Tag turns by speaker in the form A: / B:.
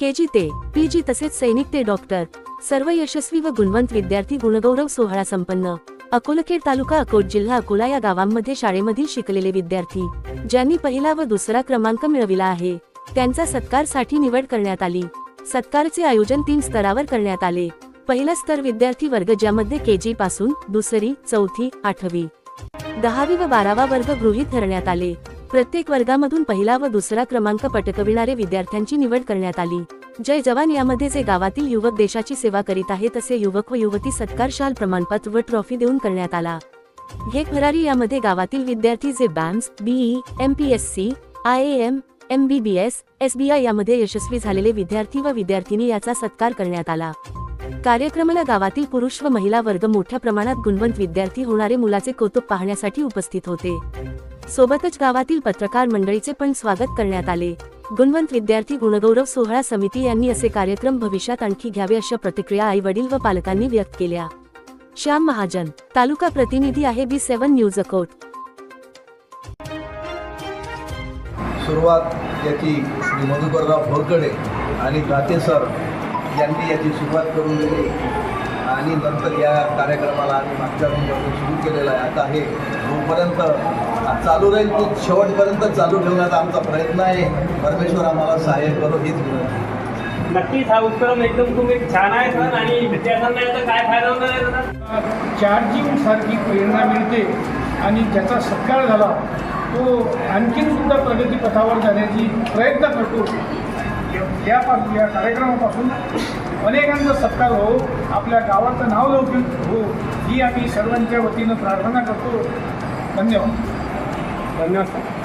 A: के जी ते P G तसेच सैनिक ते डॉक्टर. सर्व यशस्वी व गुणवंत विद्यार्थी गुणगौरव सोहळा संपन्न. अकोलखेड तालुका अकोट जिल्हा अकोला या गावांमध्ये शाळेमधील शिकलेले विद्यार्थी ज्यांनी पहिला व दुसरा क्रमांक मिळविला आहे त्यांचा सत्कारसाठी निवड करण्यात आली. सत्कारचे आयोजन तीन स्तरावर करण्यात आले. पहिला स्तर विद्यार्थी वर्ग ज्यामध्ये के जी पासून दुसरी चौथी आठवी दहावी व बारावा वर्ग गृहीत धरण्यात आले. प्रत्येक वर्गामधून पहिला व दुसरा क्रमांक पटकविणारे विद्यार्थ्यांची निवड करण्यात आली. जय जवान यामध्ये जे गावातील युवक देशाची सेवा करीत आहेत तसे युवक व युवती सत्कारशाल प्रमाणपत्र व ट्रॉफी देऊन करण्यात आला. हे फरारी यामध्ये गावातील विद्यार्थी जे BAMS BE M P S C I M M B B S S B I यामध्ये यशस्वी झालेले विद्यार्थी व विद्यार्थिनी याचा सत्कार करण्यात आला. कार्यक्रमाला गावातील पुरुष व महिला वर्ग मोठ्या प्रमाणात गुणवंत विद्यार्थी होणारे मुलाचे कौतुक पाहण्यासाठी उपस्थित होते. सोबतच गावातील पत्रकार मंडळीचे पण स्वागत करण्यात आले. गुणवंत विद्यार्थी गुणगौरव सोहळा समिती यांनी असे कार्यक्रम भविष्यात आणखी घ्यावे अशा प्रतिक्रिया आई वडील व पालकांनी व्यक्त केल्या. श्याम महाजन तालुका प्रतिनिधी आहे बी सेवन न्यूज अकोट.
B: सुरुवात याची मधुकरराव भोरकडे आणि दाते सर यांनी याची सुरुवात करून दिली. आणि नंतर या कार्यक्रमाला आम्ही मागच्या महिन्यापासून सुरू केलेला आहे. आता हे जोपर्यंत चालू राहील तो शेवटपर्यंत चालू ठेवण्याचा आमचा प्रयत्न आहे. परमेश्वर आम्हाला सहाय्य करो हीच विनंती.
C: नक्कीच हा उपक्रम एकदम तुम्ही छान आहे सर आणि विद्यार्थ्यांना याचा काय फायदा होणार आहे
D: चार्जिंग सारखी प्रेरणा मिळते आणि ज्याचा सत्कार झाला तो आणखीन सुद्धा प्रगतीपथावर जाण्याची प्रयत्न करतो. या या कार्यक्रमापासून अनेकांचा सत्कार हो आपल्या गावाचं नाव लौकिक हो ही आम्ही सर्वांच्या वतीनं प्रार्थना करतो. धन्यवाद.
C: धन्यवाद सर.